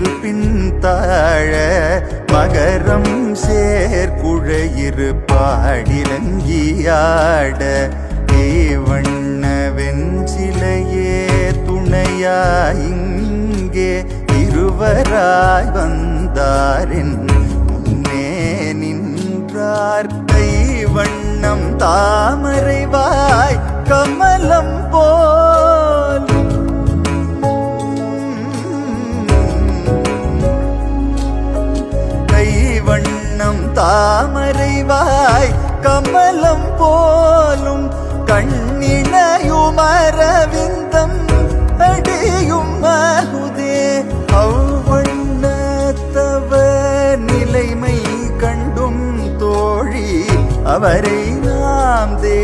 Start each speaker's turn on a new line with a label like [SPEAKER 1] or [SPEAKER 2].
[SPEAKER 1] கடல் பின்தாழ மகரம் சேர்குழையிரு பாடிலங்கியாட ஏவண்ண வெஞ்சிலையே துணையாயிங்கே இருவராய் வந்தாரின். முன்னே நின்றார் கைவண்ணம் தாமரை தாமரைவாய் கமலம் போலும் கண்ணினையுமரவிந்தம் அடியும் மகுதே அவ்வண்ணத்தவ நிலைமை கண்டும் தோழி அவரை நாம் தே